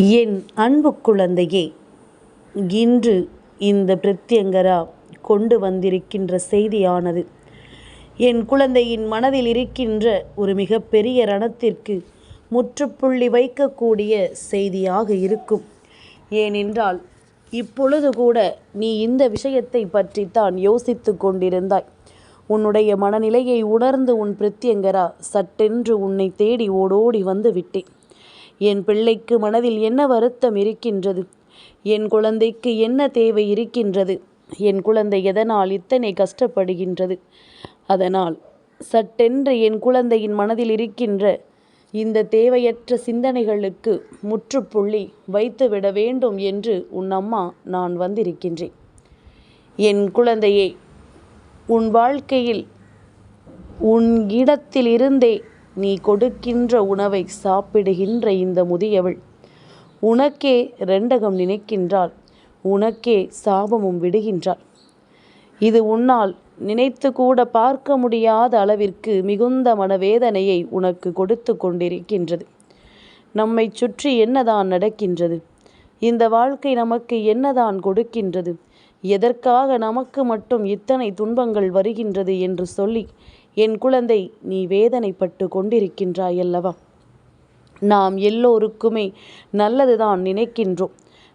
என் அன்பு குழந்தையே இன்று இந்த பிரத்யங்கரா கொண்டு வந்திருக்கின்ற செய்தியானது. என் குழந்தையின் மனதில் இருக்கின்ற ஒரு மிகப்பெரிய ரணத்திற்கு முற்றுப்புள்ளி வைக்கக்கூடிய செய்தியாக இருக்கும். ஏனென்றால் இப்பொழுது கூட நீ இந்த விஷயத்தை பற்றித்தான் யோசித்து கொண்டிருந்தாய். உன்னுடைய மனநிலையை உணர்ந்து உன் பிரத்யங்கரா சட்டென்று உன்னை தேடி ஓடோடி வந்து விட்டேன். என் பிள்ளைக்கு மனதில் என்ன வருத்தம் இருக்கின்றது? என் குழந்தைக்கு என்ன தேவை இருக்கின்றது? என் குழந்தை எதனால் இத்தனை கஷ்டப்படுகின்றது? அதனால் சட்டென்று என் குழந்தையின் மனதில் இருக்கின்ற இந்த தேவையற்ற சிந்தனைகளுக்கு முற்றுப்புள்ளி வைத்துவிட வேண்டும் என்று உன் அம்மா நான் வந்திருக்கின்றேன். என் குழந்தையே உன் வாழ்க்கையில் உன் இடத்தில் இருந்தே நீ கொடுக்கின்ற உணவை சாப்பிடுகின்ற இந்த முதியவள். உனக்கே ரெண்டகம் நினைக்கின்றாள். உனக்கே சாபமும் விடுகின்றாள். இது உன்னால் நினைத்து கூட பார்க்க முடியாத அளவிற்கு மிகுந்த மனவேதனையை உனக்கு கொடுத்து கொண்டிருக்கின்றது. நம்மை சுற்றி என்னதான் நடக்கின்றது? இந்த வாழ்க்கை நமக்கு என்னதான் கொடுக்கின்றது? எதற்காக நமக்கு மட்டும் இத்தனை துன்பங்கள் வருகின்றது என்று சொல்லி என் குழந்தை நீ வேதனைப்பட்டு கொண்டிருக்கின்றாயல்லவா? நாம் எல்லோருக்குமே நல்லதுதான் நினைக்கின்றோம்.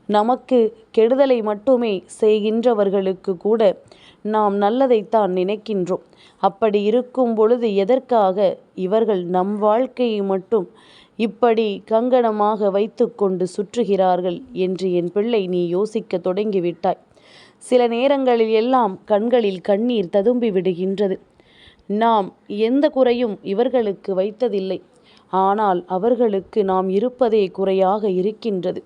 நமக்கு கெடுதலை மட்டுமே செய்கின்றவர்களுக்கு கூட நாம் நல்லதைத்தான் நினைக்கின்றோம். அப்படி இருக்கும் பொழுது எதற்காக இவர்கள் நம் வாழ்க்கையை மட்டும் இப்படி கங்கணமாக வைத்துக்கொண்டு சுற்றுகிறார்கள் என்று என் பிள்ளை நீ யோசிக்க தொடங்கிவிட்டாய். சில நேரங்களில் எல்லாம் கண்களில் கண்ணீர் ததும்பி விடுகின்றது நாம் எந்த குறையும் இவர்களுக்கு வைத்ததில்லை. ஆனால் அவர்களுக்கு நாம் இருப்பதே குறையாக இருக்கின்றது.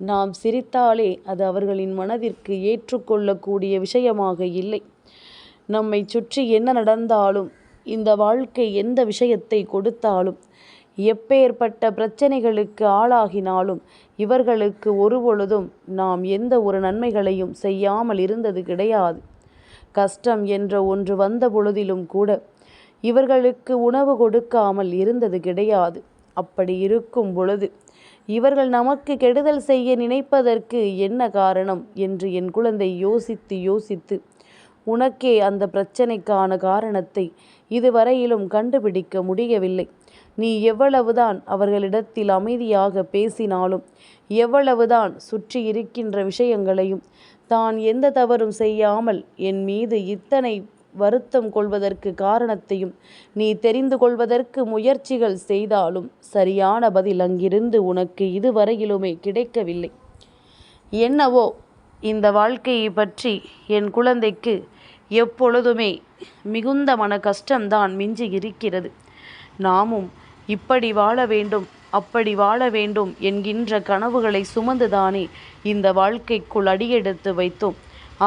நாம் சிரித்தாலே அது அவர்களின் மனதிற்கு ஏற்றுக்கொள்ளக்கூடிய விஷயமாக இல்லை. நம்மை சுற்றி என்ன நடந்தாலும் இந்த வாழ்க்கை எந்த விஷயத்தை கொடுத்தாலும் எப்பேற்பட்ட பிரச்சனைகளுக்கு ஆளாகினாலும் இவர்களுக்கு ஒருபொழுதும் நாம் எந்த ஒரு நன்மைகளையும் செய்யாமல் இருந்தது கிடையாது. கஷ்டம் என்ற ஒன்று வந்த பொழுதிலும் கூட இவர்களுக்கு உணவு கொடுக்காமல் இருந்தது கிடையாது. அப்படி இருக்கும் பொழுது இவர்கள் நமக்கு கெடுதல் செய்ய நினைப்பதற்கு என்ன காரணம் என்று என் குழந்தை யோசித்து யோசித்து உனக்கே அந்த பிரச்சனைக்கான காரணத்தை இதுவரையிலும் கண்டுபிடிக்க முடியவில்லை. நீ எவ்வளவுதான் அவர்களிடத்தில் அமைதியாக பேசினாலும் எவ்வளவுதான் சுற்றி இருக்கின்ற விஷயங்களையும் தான் எந்த தவறும் செய்யாமல் என் மீது இத்தனை வருத்தம் கொள்வதற்கு காரணத்தையும் நீ தெரிந்து கொள்வதற்கு முயற்சிகள் செய்தாலும் சரியான பதில் அங்கிருந்து உனக்கு இதுவரையிலுமே கிடைக்கவில்லை. என்னவோ இந்த வாழ்க்கையை பற்றி என் குழந்தைக்கு எப்பொழுதுமே மிகுந்த மன கஷ்டம்தான் மிஞ்சி இருக்கிறது. நாமும் இப்படி வாழ வேண்டும் அப்படி வாழ வேண்டும் என்கின்ற கனவுகளை சுமந்துதானே இந்த வாழ்க்கைக்குள் அடியெடுத்து வைத்தோம்.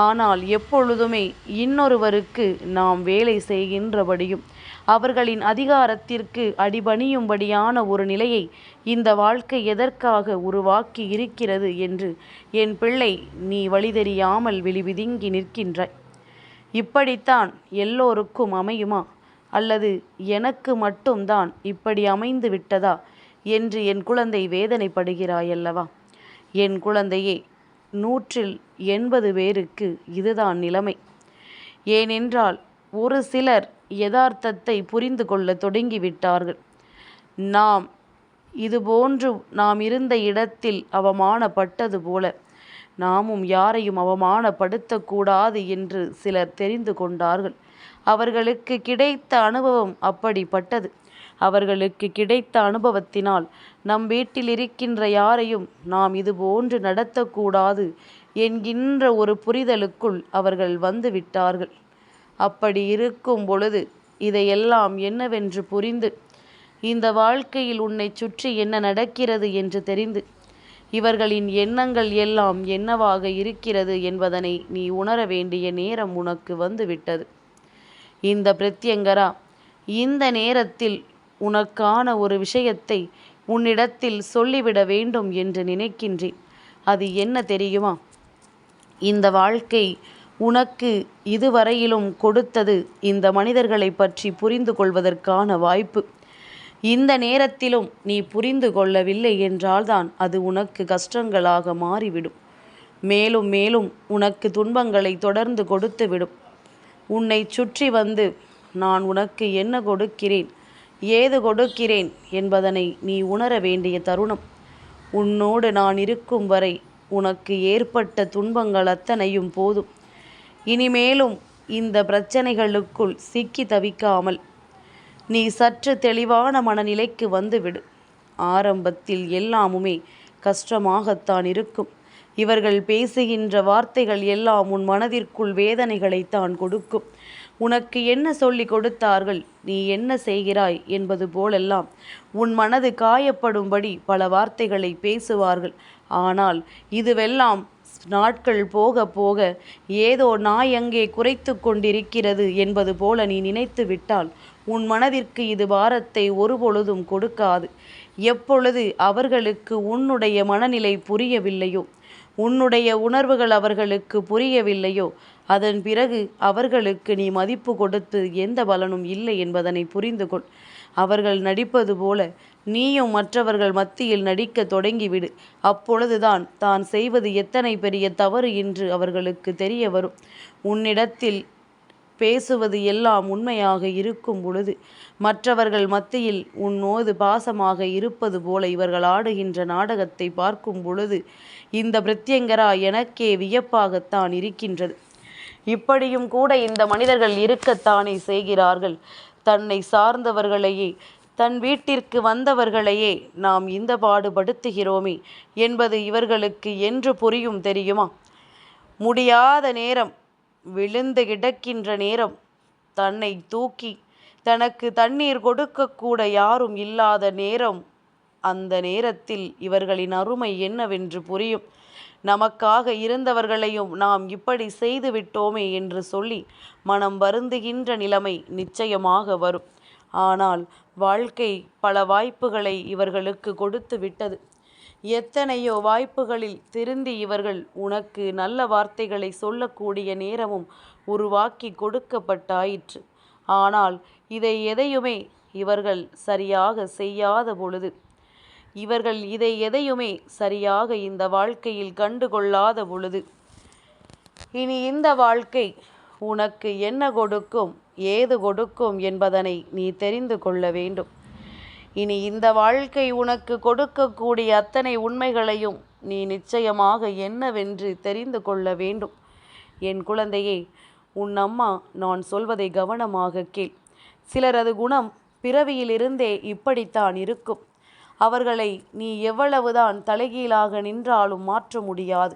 ஆனால் எப்பொழுதுமே இன்னொருவருக்கு நாம் வேலை செய்கின்றபடியும் அவர்களின் அதிகாரத்திற்கு அடிபணியும்படியான ஒரு நிலையை இந்த வாழ்க்கை எதற்காக உருவாக்கி இருக்கிறது என்று என் பிள்ளை நீ வழிதெரியாமல் விழிவிதுங்கி நிற்கின்றாய். இப்படித்தான் எல்லோருக்கும் அமையுமா? அல்லது எனக்கு மட்டும்தான் இப்படி அமைந்து விட்டதா என்று என் குழந்தை வேதனைப்படுகிறாயல்லவா? என் குழந்தையே நூற்றில் எண்பது பேருக்கு இதுதான் நிலைமை. ஏனென்றால் ஒரு சிலர் யதார்த்தத்தை புரிந்து கொள்ள தொடங்கிவிட்டார்கள். நாம் இதுபோன்று நாம் இருந்த இடத்தில் அவமானப்பட்டது போல நாமும் யாரையும் அவமானப்படுத்தக்கூடாது என்று சிலர் தெரிந்து கொண்டார்கள். அவர்களுக்கு கிடைத்த அனுபவம் அப்படிப்பட்டது. அவர்களுக்கு கிடைத்த அனுபவத்தினால் நம் வீட்டில் இருக்கின்ற யாரையும் நாம் இதுபோன்று நடத்தக்கூடாது என்கின்ற ஒரு புரிதலுக்குள் அவர்கள் வந்து விட்டார்கள் அப்படி இருக்கும் பொழுது இதையெல்லாம் என்னவென்று புரிந்து இந்த வாழ்க்கையில் உன்னை சுற்றி என்ன நடக்கிறது என்று தெரிந்து இவர்களின் எண்ணங்கள் எல்லாம் என்னவாக இருக்கிறது என்பதனை நீ உணர வேண்டிய நேரம் உனக்கு வந்துவிட்டது. இந்த பிரத்யங்கரா இந்த நேரத்தில் உனக்கான ஒரு விஷயத்தை உன்னிடத்தில் சொல்லிவிட வேண்டும் என்று நினைக்கின்றேன். அது என்ன தெரியுமா? இந்த வாழ்க்கை உனக்கு இதுவரையிலும் கொடுத்தது இந்த மனிதர்களை பற்றி புரிந்து கொள்வதற்கான வாய்ப்பு. இந்த நேரத்திலும் நீ புரிந்து கொள்ளவில்லை என்றால்தான் அது உனக்கு கஷ்டங்களாக மாறிவிடும். மேலும் மேலும் உனக்கு துன்பங்களை தொடர்ந்து கொடுத்துவிடும். உன்னை சுற்றி வந்து நான் உனக்கு என்ன கொடுக்கிறேன்? ஏது கொடுக்கிறேன் என்பதனை நீ உணர வேண்டிய தருணம். உன்னோடு நான் இருக்கும் வரை உனக்கு ஏற்பட்ட துன்பங்கள் அத்தனையும் போதும். இனிமேலும் இந்த பிரச்சனைகளுக்குள் சிக்கி தவிக்காமல் நீ சற்று தெளிவான மனநிலைக்கு வந்துவிடு. ஆரம்பத்தில் எல்லாமுமே கஷ்டமாகத்தான் இருக்கும். இவர்கள் பேசுகின்ற வார்த்தைகள் எல்லாம் உன் மனதிற்குள் வேதனைகளைத்தான் கொடுக்கும். உனக்கு என்ன சொல்லி கொடுத்தார்கள்? நீ என்ன செய்கிறாய்? என்பது போலெல்லாம் உன் மனது காயப்படும்படி பல வார்த்தைகளை பேசுவார்கள். ஆனால் இதுவெல்லாம் நாட்கள் போக போக ஏதோ நாய் அங்கே குறைத்து கொண்டிருக்கிறது என்பது போல நீ நினைத்து விட்டால் உன் மனதிற்கு இது பாரத்தை ஒருபொழுதும் கொடுக்காது. எப்பொழுது அவர்களுக்கு உன்னுடைய மனநிலை புரியவில்லையோ உன்னுடைய உணர்வுகள் அவர்களுக்கு புரியவில்லையோ? அதன் பிறகு அவர்களுக்கு நீ மதிப்பு கொடுத்து எந்த பலனும் இல்லை என்பதனை புரிந்து கொள் அவர்கள் நடிப்பது போல நீயும் மற்றவர்கள் மத்தியில் நடிக்க தொடங்கிவிடு. அப்பொழுதுதான் தான் செய்வது எத்தனை பெரிய தவறு என்று அவர்களுக்கு தெரிய வரும். உன்னிடத்தில் பேசுவது எல்லாம் உண்மையாக இருக்கும் பொழுது மற்றவர்கள் மத்தியில் உன்னோது பாசமாக இருப்பது போல இவர்கள் ஆடுகின்ற நாடகத்தை பார்க்கும் பொழுது இந்த பிரத்யங்கரா எனக்கே வியப்பாகத்தான் இருக்கின்றது. இப்படியும் கூட இந்த மனிதர்கள் இருக்கத்தானே செய்கிறார்கள். தன்னை சார்ந்தவர்களையே தன் வீட்டிற்கு வந்தவர்களையே நாம் இந்த பாடுபடுத்துகிறோமே என்பது இவர்களுக்கு என்று புரியும் தெரியுமா? முடியாத நேரம் விழுந்து கிடக்கின்ற நேரம் தன்னை தூக்கி தனக்கு தண்ணீர் கொடுக்கக்கூட யாரும் இல்லாத நேரம். அந்த நேரத்தில் இவர்களின் அருமை என்னவென்று புரியும். நமக்காக இருந்தவர்களையும் நாம் இப்படி செய்து விட்டோமே என்று சொல்லி மனம் வருந்துகின்ற நிலைமை நிச்சயமாக வரும். ஆனால் வாழ்க்கை பல வாய்ப்புகளை இவர்களுக்கு கொடுத்து விட்டது. எத்தனையோ வாய்ப்புகளில் திருந்தி இவர்கள் உனக்கு நல்ல வார்த்தைகளை சொல்லக்கூடிய நேரமும் உருவாக்கி கொடுக்கப்பட்டாயிற்று. ஆனால் இதை எதையுமே இவர்கள் சரியாக செய்யாத பொழுது இவர்கள் இதை எதையுமே சரியாக இந்த வாழ்க்கையில் கண்டுகொள்ளாத பொழுது இனி இந்த வாழ்க்கை உனக்கு என்ன கொடுக்கும் ஏது கொடுக்கும் என்பதனை நீ தெரிந்து கொள்ள வேண்டும். இனி இந்த வாழ்க்கை உனக்கு கொடுக்கக்கூடிய அத்தனை உண்மைகளையும் நீ நிச்சயமாக என்னவென்று தெரிந்து கொள்ள வேண்டும். என் குழந்தையே உன் அம்மா நான் சொல்வதை கவனமாக கேள். சிலரது குணம் பிறவியிலிருந்தே இப்படித்தான் இருக்கும். அவர்களை நீ எவ்வளவுதான் தலைகீழாக நின்றாலும் மாற்ற முடியாது.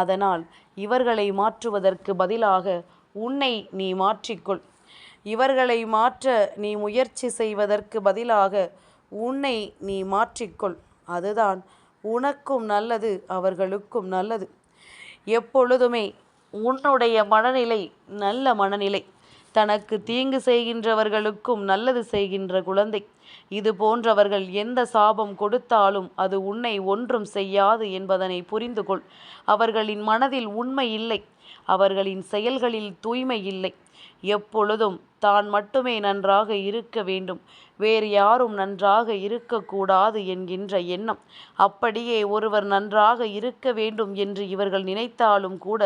அதனால் இவர்களை மாற்றுவதற்கு பதிலாக உன்னை நீ மாற்றிக்கொள். இவர்களை மாற்ற நீ முயற்சி செய்வதற்கு பதிலாக உன்னை நீ மாற்றிக்கொள். அதுதான் உனக்கும் நல்லது அவர்களுக்கும் நல்லது. எப்பொழுதுமே உன்னுடைய மனநிலை நல்ல மனநிலை. தனக்கு தீங்கு செய்கின்றவர்களுக்கும் நல்லது செய்கின்ற குழந்தை. இது போன்றவர்கள் எந்த சாபம் கொடுத்தாலும் அது உன்னை ஒன்றும் செய்யாது என்பதனை புரிந்து கொள் அவர்களின் மனதில் உண்மை இல்லை. அவர்களின் செயல்களில் தூய்மை இல்லை. எப்பொழுதும் தான் மட்டுமே நன்றாக இருக்க வேண்டும். வேறு யாரும் நன்றாக இருக்கக்கூடாது என்கின்ற எண்ணம். அப்படியே ஒருவர் நன்றாக இருக்க வேண்டும் என்று இவர்கள் நினைத்தாலும் கூட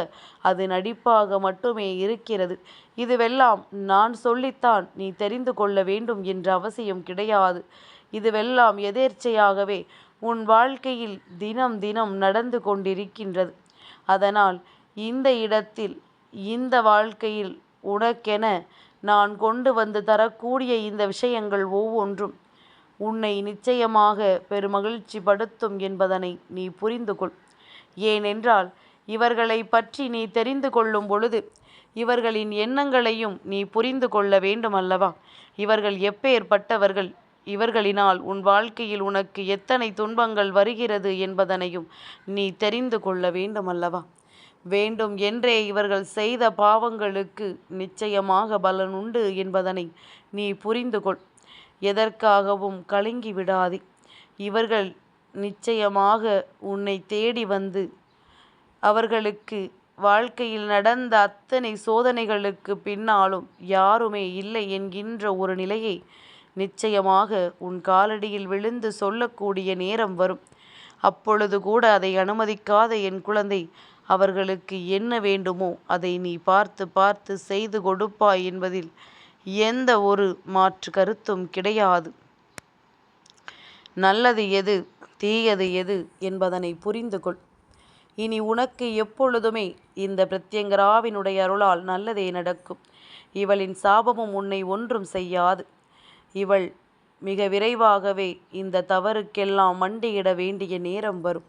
அது நடிப்பாக மட்டுமே இருக்கிறது. இதுவெல்லாம் நான் சொல்லித்தான் நீ தெரிந்து கொள்ள வேண்டும் என்ற அவசியம் கிடையாது. இதுவெல்லாம் எதேர்ச்சையாகவே உன் வாழ்க்கையில் தினம் தினம் நடந்து கொண்டிருக்கின்றது. அதனால் இந்த இடத்தில் இந்த வாழ்க்கையில் உனக்கென நான் கொண்டு வந்து தரக்கூடிய இந்த விஷயங்கள் ஒவ்வொன்றும் உன்னை நிச்சயமாக பெருமகிழ்ச்சி படுத்தும் என்பதனை நீ புரிந்து கொள். ஏனென்றால் இவர்களை பற்றி நீ தெரிந்து கொள்ளும் பொழுது இவர்களின் எண்ணங்களையும் நீ புரிந்து கொள்ள வேண்டும் அல்லவா இவர்கள் எப்பேற்பட்டவர்கள்? இவர்களினால் உன் வாழ்க்கையில் உனக்கு எத்தனை துன்பங்கள் வருகிறது என்பதனையும் நீ தெரிந்து கொள்ள வேண்டும் அல்லவா வேண்டும் என்றே இவர்கள் செய்த பாவங்களுக்கு நிச்சயமாக பலன் உண்டு என்பதனை நீ புரிந்து கொள். எதற்காகவும் கலங்கி விடாதே. இவர்கள் நிச்சயமாக உன்னை தேடி வந்து அவர்களுக்கு வாழ்க்கையில் நடந்த அத்தனை சோதனைகளுக்கு பின்னாலும் யாருமே இல்லை என்கின்ற ஒரு நிலையை நிச்சயமாக உன் காலடியில் விழுந்து சொல்லக்கூடிய நேரம் வரும். அப்பொழுது கூட அதை அனுமதிக்காத என் குழந்தை அவர்களுக்கு என்ன வேண்டுமோ அதை நீ பார்த்து பார்த்து செய்து கொடுப்பாய் என்பதில் எந்த ஒரு மாற்று கருத்தும் கிடையாது. நல்லது எது தீயது எது என்பதனை புரிந்து கொள். இனி உனக்கு எப்பொழுதுமே இந்த பிரத்யங்கராவினுடைய அருளால் நல்லதே நடக்கும். இவளின் சாபமும் உன்னை ஒன்றும் செய்யாது. இவள் மிக விரைவாகவே இந்த தவறுக்கெல்லாம் மண்டியிட வேண்டிய நேரம் வரும்.